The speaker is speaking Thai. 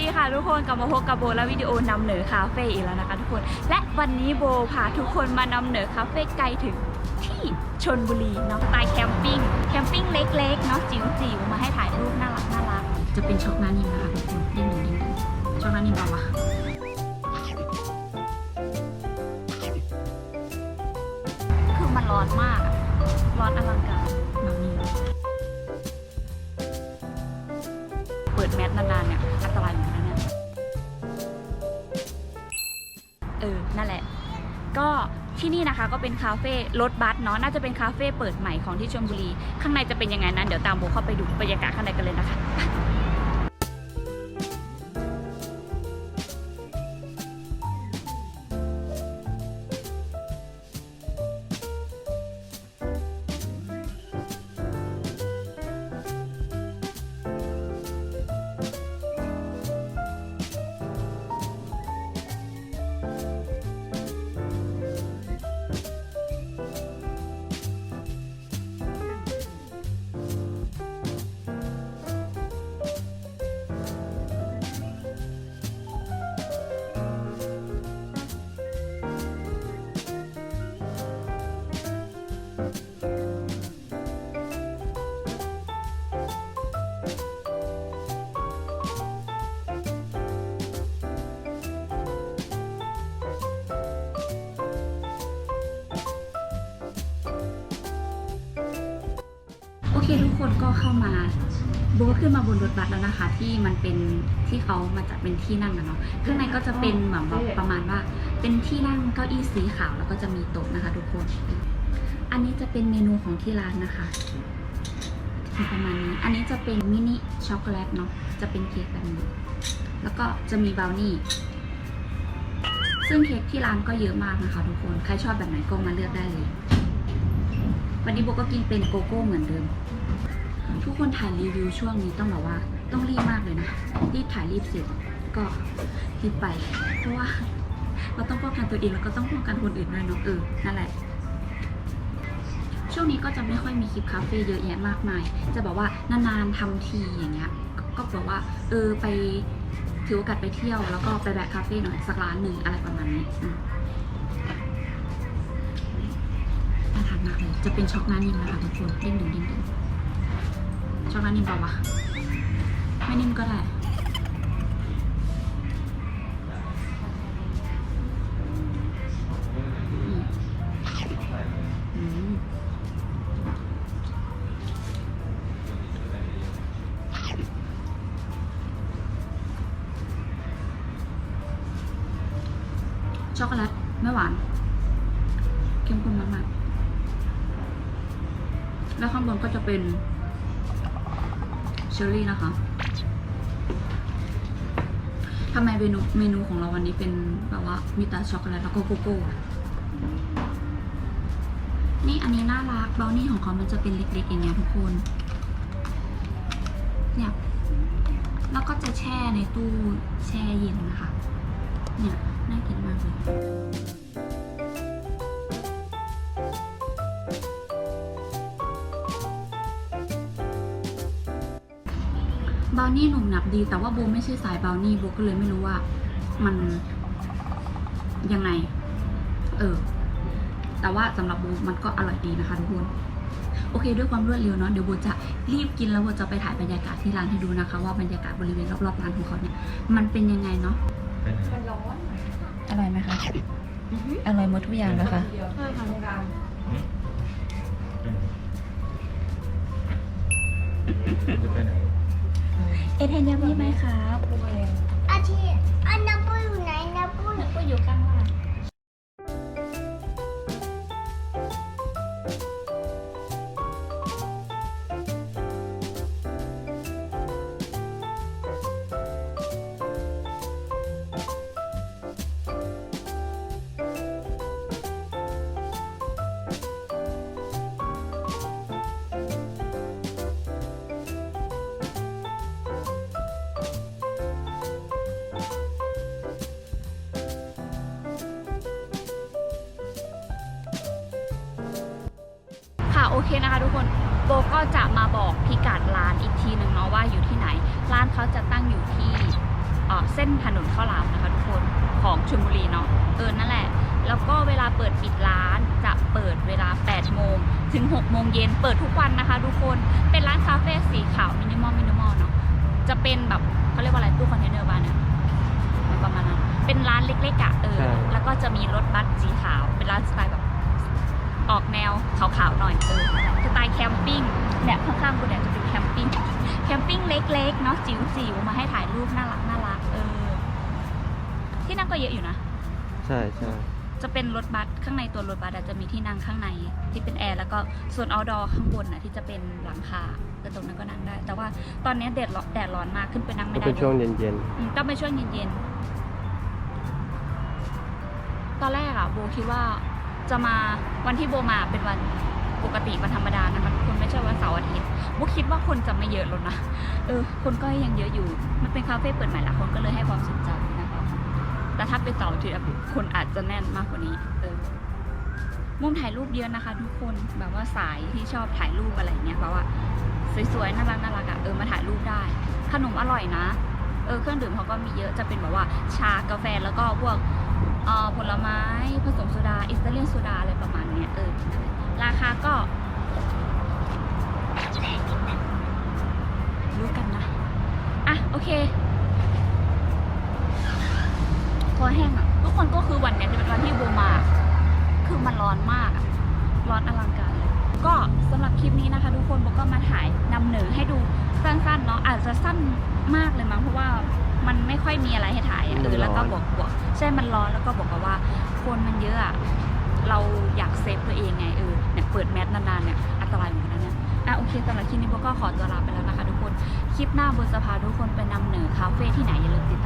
ดีค่ะทุกคนกลับมาพบกับโบและวิดีโอนำเหนือคาเฟ่อีกแล้วนะคะทุกคน และวันนี้โบพาทุกคนมานำเหนือคาเฟ่ไกลถึงที่ชนบุรีเนาะสไตล์แคมปิ้งแคมปิ้งเล็กๆเนาะจิ๋วๆมาให้ถ่ายรูปน่ารักน่ารักจะเป็นช็อกนานิมนะคะทุกคนดิ้งดิ้งดิ้งช็อกนานิมเปล่าวะคือมันร้อนมากร้อนอลังการ ดแมสนานๆเนี่ยอันตรายเหมือนกันนะเนี่ยเออนั่นแหละ ก็ที่นี่นะคะก็เป็นคาเฟ่รถบัสเนาะน่าจะเป็นคาเฟ่เปิดใหม่ของที่ชลบุรี ข้างในจะเป็นยังไงนั้นเดี๋ยวตามโบเข้าไปดูบรรยากาศข้างในกันเลยนะคะ โอเคทุกคนก็เข้ามาโบกขึ้นมาบนรถบัสแล้วนะคะ ที่มันเป็นที่เขามาจัดเป็นที่นั่งอะเนาะข้างในก็จะเป็นเหมือนแบบประมาณว่า เป็นที่นั่งเก้าอี้สีขาวแล้วก็จะมีโต๊ะนะคะ ทุกคน อันนี้จะเป็นเมนูของที่ร้านนะคะประมาณนี้ อันนี้จะเป็นมินิช็อกโกแลตเนาะจะเป็นเค้กแบบนี้แล้วก็จะมีบราวนี่ซึ่งเค้กที่ร้านก็เยอะมากนะคะ ทุกคน ใครชอบแบบไหนก็มาเลือกได้เลย วันนี้โบก็กินเป็นโกโก้เหมือนเดิม ทุกคนถ่ายรีวิวช่วงนี้ต้องแบบว่าต้องรีบมากเลยนะรีบถ่ายรีบเสร็จก็รีบไป เพราะว่าเราต้องป้องกันตัวเองแล้วก็ต้องป้องกันคนอื่นด้วยเนาะเออนั่นแหละช่วงนี้ก็จะไม่ค่อยมีคลิปคาเฟ่เยอะแยะมากมาย จะบอกว่านานๆทำทีอย่างเงี้ย ก็บอกว่าเออไปถือโอกาสไปเที่ยวแล้วก็ไปแวะคาเฟ่หน่อยสักร้านหนึ่งอะไรประมาณนี้ น่าทานมากเลยจะเป็นช็อกนานิมนะคะทุกคนเด้งดึงเด้งดึงช็อกนานิมเปล่าวะไม่นิ่มก็ได้ช็อกโกแลตไม่หวาน เข้มข้นมากๆ แล้วข้างบนก็จะเป็นเชอร์รี่นะคะทำไมเมนูเมนูของเราวันนี้เป็นแบบว่ามีแต่ช็อกโกแลตแล้วก็โกโก้นี่อันนี้น่ารักเบลนี่ของเขามันจะเป็นเล็กๆอย่างเงี้ยทุกคน เนี่ย แล้วก็จะแช่ในตู้แช่เย็นนะคะ เนี่ย น่ากินมากเลยาวนี่หนุ่มหนับดี แต่ว่าโบไม่ใช่สายบราวนี่โบก็เลยไม่รู้ว่า มันยังไง เออ แต่ว่าสำหรับโบมันก็อร่อยดีนะคะทุกคนโอเค ด้วยความรวดเร็วเนาะเดี๋ยวโบจะรีบกินแล้วโบจะไปถ่ายบรรยากาศที่ร้านให้ดูนะคะ ว่าบรรยากาศบริเวณรอบๆร้านของเขาเนี่ยมันเป็นยังไงเนาะอร่อยไหมคะอร่อยหมดทุกอย่างแล้วค่ะจะไปไหน เอเทนยามีไหมครับอาทิตย์อันนับปุ้ยอยู่ไหนนับปุ้ยก็อยู่ข้างล่าง เคนะคะทุกคนโบก็จะมาบอกพิกัดร้านอีกทีหนึ่งเนาะว่าอยู่ที่ไหน ร้านเขาจะตั้งอยู่ที่เอ่อเส้นถนนข้าวหลามนะคะทุกคนของชลบุรีเนาะเออนั่นแหละ แล้วก็เวลาเปิดปิดร้านจะเปิดเวลา 8 โมง ถึง 6 โมงเย็นเปิดทุกวันนะคะทุกคนเป็นร้านคาเฟ่สีขาวมินิมอลมินิมอลเนาะจะเป็นแบบเขาเรียกว่าอะไรตู้คอนเทนเนอร์บ้านเนี่ยมันประมาณนั้นเป็นร้านเล็กๆอะเออใช่แล้วก็จะมีรถบัสสีขาวเป็นร้านสไตล์แบบ ออกแนวขาวๆหน่อยเออสไตล์แคมปิ้งเนี่ยข้างๆกูเนี่ยจะเป็นแคมปิ้งแคมปิ้งเล็กๆเนาะจิ๋วๆมาให้ถ่ายรูปน่ารักน่ารักเออที่นั่งก็เยอะอยู่นะ ใช่ใช่จะเป็นรถบัสข้างในตัวรถบัสอะจะมีที่นั่งข้างในที่เป็นแอร์แล้วก็ส่วน outdoor ข้างบนน่ะที่จะเป็นหลังคาแต่ตรงนั้นก็นั่งได้ แต่ว่าตอนนี้แดดร้อนแดดร้อนมากขึ้นไปนั่งก็ไม่ได้เป็นช่วงเลยเย็นอืมต้องไปช่วงเย็นๆตอนแรกอะโบคิดว่า จะมาวันที่โบมาเป็นวันปกติวันธรรมดานะมันคนไม่ใช่วันเสาร์อาทิตย์โบคิดว่าคนจะไม่เยอะแล้วนะเออคนก็ยังเยอะอยู่ มันเป็นคาเฟ่เปิดใหม่ละคนก็เลยให้ความสนใจนะคะแต่ถ้าเป็นเสาร์อาทิตย์คนอาจจะแน่นมากกว่านี้ เออมุมถ่ายรูปเยอะนะคะ ทุกคนแบบว่าสายที่ชอบถ่ายรูปอะไรเงี้ยแบบว่าสวยๆน่ารักน่ารักอะเออมาถ่ายรูปได้ ขนมอร่อยนะ เออเครื่องดื่มเขาก็มีเยอะจะเป็นแบบว่าชากาแฟแล้วก็พวก ผลไม้ผสมโซดาอิตาเลียนโซดาอะไรประมาณเนี้ยเออราคาก็รู้กันนะ อะ โอเคคอแห้งอะ ทุกคนก็คือวันเนี้ยจะเป็นวันที่โบมา คือมันร้อนมากอะร้อนอลังการเลย ก็สำหรับคลิปนี้นะคะ ทุกคนโบก็มาถ่ายนำเหนือให้ดูสั้นๆเนาะอาจจะสั้นมากเลยมั้งเพราะว่า มันไม่ค่อยมีอะไรให้ถ่ายอะมันเออแล้วก็ร้อนบอกบอกใช่มันร้อนแล้วก็บอกกับว่าคนมันเยอะอะเราอยากเซฟตัวเองไงเออเนี่ยเปิดแมสนานๆเนี่ยอันตรายเหมือนกันนะเนี่ยอะโอเคสำหรับคลิปนี้โบก็ขอตัวลาไปแล้วนะคะทุกคนคลิปหน้าโบจะพาทุกคนไปนำเหนือคาเฟ่ที่ไหนอย่าลืมติดตาม